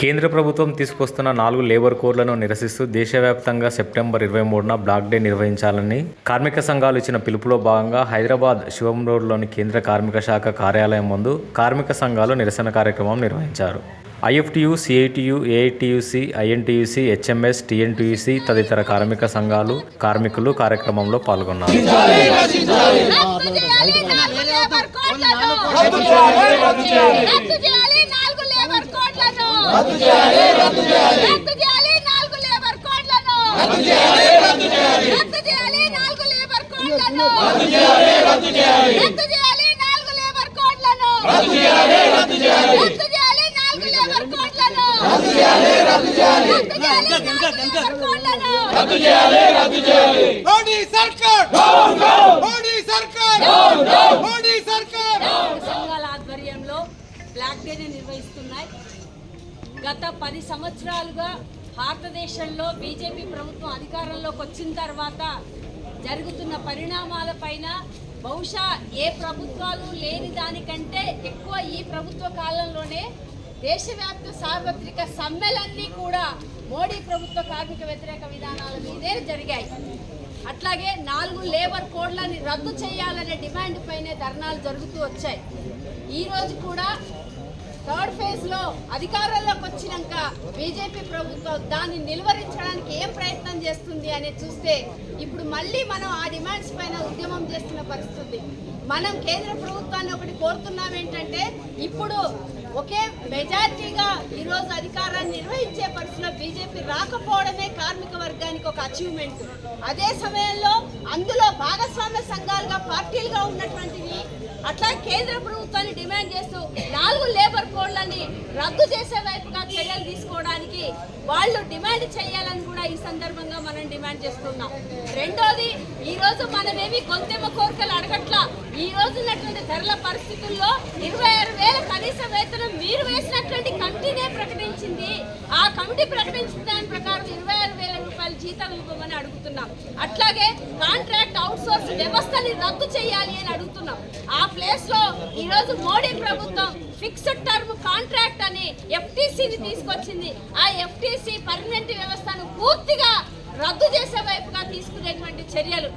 కేంద్ర ప్రభుత్వం తీసుకొస్తున్న నాలుగు లేబర్ కోడ్లను నిరసిస్తూ దేశవ్యాప్తంగా సెప్టెంబర్ ఇరవై మూడున బ్లాక్ డే నిర్వహించాలని కార్మిక సంఘాలు ఇచ్చిన పిలుపులో భాగంగా హైదరాబాద్ శివం రోడ్లోని కేంద్ర కార్మిక శాఖ కార్యాలయం ముందు కార్మిక సంఘాలు నిరసన కార్యక్రమం నిర్వహించారు. IFTU CITU AITUC INTUC HMS TNTUC తదితర కార్మిక సంఘాలు కార్మికులు కార్యక్రమంలో పాల్గొన్నారు. రద్దు చేయాలి రద్దు చేయాలి. రద్దు చేయాలి నాలుగు లేబర్ కోడ్లను. రద్దు చేయాలి రద్దు చేయాలి. రద్దు చేయాలి నాలుగు లేబర్ కోడ్లను. రద్దు చేయాలి రద్దు చేయాలి. రద్దు చేయాలి నాలుగు లేబర్ కోడ్లను. రద్దు చేయాలి రద్దు చేయాలి. రద్దు చేయాలి నాలుగు లేబర్ కోడ్లను. రద్దు చేయాలి రద్దు చేయాలి. రద్దు చేయాలి రద్దు మోడీ సర్కార్! మోడీ సర్కార్! మోడీ సర్కార్! సంఘాల ఆధ్వర్యంలో బ్లాక్ డేని నిర్వహిస్తున్నాయి. గత పది సంవత్సరాలుగా భారతదేశంలో బీజేపీ ప్రభుత్వం అధికారంలోకి వచ్చిన తర్వాత జరుగుతున్న పరిణామాలపైన బహుశా ఏ ప్రభుత్వాలు లేని దానికంటే ఎక్కువ ఈ ప్రభుత్వ కాలంలోనే దేశవ్యాప్త సార్వత్రిక సమ్మెలన్నీ కూడా మోడీ ప్రభుత్వ కార్మిక వ్యతిరేక విధానాల మీదే జరిగాయి. అట్లాగే నాలుగు లేబర్ కోడ్లని రద్దు చేయాలనే డిమాండ్ పైనే ధర్నాలు జరుగుతూ వచ్చాయి. ఈరోజు కూడా థర్డ్ ఫేజ్లో అధికారంలోకి వచ్చినాక బీజేపీ ప్రభుత్వం దాన్ని నిలువరించడానికి ఏం ప్రయత్నం చేస్తుంది అనేది చూస్తే ఇప్పుడు మళ్ళీ మనం ఆ డిమాండ్స్ పైన ఉద్యమం చేస్తున్న పరిస్థితి. మనం కేంద్ర ప్రభుత్వాన్ని ఒకటి కోరుతున్నాం ఏంటంటే ఇప్పుడు ఒకే మెజార్టీగా ఈరోజు అధికారాన్ని నిర్వహించే పరిస్థితిలో బీజేపీ రాకపోవడమే కార్మిక వర్గానికి ఒక అచీవ్మెంట్ అదే సమయంలో అందులో భాగస్వామ్య సంఘాలుగా పార్టీలుగా ఉన్నటువంటివి అట్లా కేంద్ర ప్రభుత్వాన్ని డిమాండ్ చేస్తూ నాలుగు లేబర్ కోడ్లని రద్దు చేసే వైపుగా చర్యలు తీసుకోవడానికి వాళ్ళు డిమాండ్ చేయాలని కూడా ఈ సందర్భంగా మనం డిమాండ్ చేస్తున్నాం. రెండోది ఈరోజు మనమేమి గొంతెమ్మ కోరికలు అడగట్లా? ఈ రోజు ఉన్నటువంటి ధరల పరిస్థితుల్లో ఇరవై ఆరు వేల కనీస వేతనం మీరు వేసినటువంటి కమిటీనే ప్రకటించింది. ఆ కమిటీ ప్రకటించిన దాని ప్రకారం ఇరవై ఆరు వేల రూపాయల జీతాలు ఇవ్వమని అడుగుతున్నాం. అట్లాగే కాంట్రాక్ట్ అవుట్సోర్స్ వ్యవస్థని రద్దు చేయాలి అని అడుగుతున్నాం. ఆ ప్లేస్లో మోడీ ప్రభుత్వం ఫిక్స్డ్ టర్మ్ కాంట్రాక్ట్ అని ఎఫ్టీసీని తీసుకొచ్చింది. ఆ ఎఫ్టీసీ పర్మనెంట్ వ్యవస్థను పూర్తిగా రద్దు చేసే వైపుగా తీసుకునేటువంటి చర్యలు.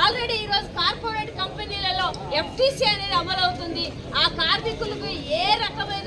ఆల్రెడీ ఈరోజు కార్పొరేట్ కంపెనీలలో ఎఫ్టీసీ అనేది అమలవుతుంది. ఆ కార్మికులకు ఏ రకమైన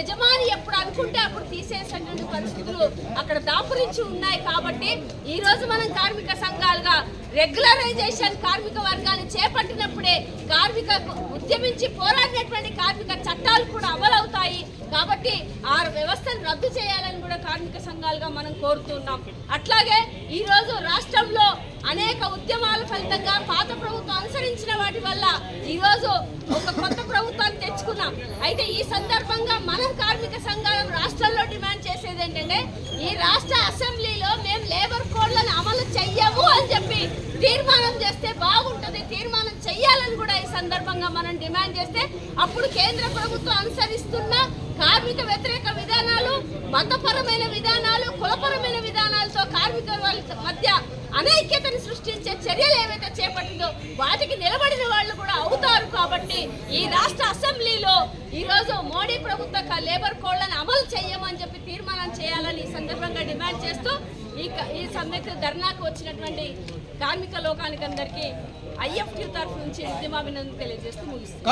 యజమాని ఎప్పుడు అనుకుంటే అప్పుడు తీసేసేటువంటి పరిస్థితులు అక్కడ దాపురించి ఉన్నాయి కాబట్టి ఈ రోజు మనం కార్మిక సంఘాలుగా రెగ్యులరైజేషన్ కార్మిక వర్గాన్ని చేపట్టినప్పుడే కార్మిక ఉద్యమించి పోరాడినటువంటి కార్మిక చట్టాలు కూడా అమలవుతాయి కాబట్టి ఆ వ్యవస్థను రద్దు చేయాలని కూడా కార్మిక సంఘాలుగా మనం కోరుతున్నాం. అట్లాగే ఈరోజు రాష్ట్రంలో అనేక ఉద్యమాల ఫలితంగా పాత ప్రభుత్వం అనుసరించిన వాటి వల్ల ఈరోజు ఒక కొత్త ప్రభుత్వాన్ని తెచ్చుకున్నాం. అయితే ఈ సందర్భంగా మన కార్మిక సంఘాలు రాష్ట్రంలో డిమాండ్ చేసేది ఏంటంటే ఈ రాష్ట్ర అసెంబ్లీలో మేము లేబర్ కోడ్లను అమలు చెయ్యము అని చెప్పి తీర్మానం చేస్తే బాగుంటుంది తీర్మానం చెయ్యాలని కూడా ఈ సందర్భంగా మనం డిమాండ్ చేస్తే అప్పుడు కేంద్ర ప్రభుత్వం అనుసరిస్తున్న కార్మిక వ్యతిరేక విధానాలు మతపరమైన విధానాలు కులపరమైన విధానాలతో అనైక్యతను సృష్టించే చర్యలు ఏవైతే చేపట్టిందో వాటికి నిలబడిన వాళ్ళు కూడా అవుతారు కాబట్టి ఈ రాష్ట్ర అసెంబ్లీలో ఈరోజు మోడీ ప్రభుత్వ లేబర్ కోడ్లను అమలు చేయమని చెప్పి తీర్మానం చేయాలని ఈ సందర్భంగా డిమాండ్ చేస్తూ ఈ క- ఈ సమ్మెకు ధర్నాకు వచ్చినటువంటి కార్మిక లోకానికి అందరికీ ఐఎఫ్టీ తరఫు నుంచి ఉద్యమాభినందన తెలియజేస్తూ ముగిస్తుంది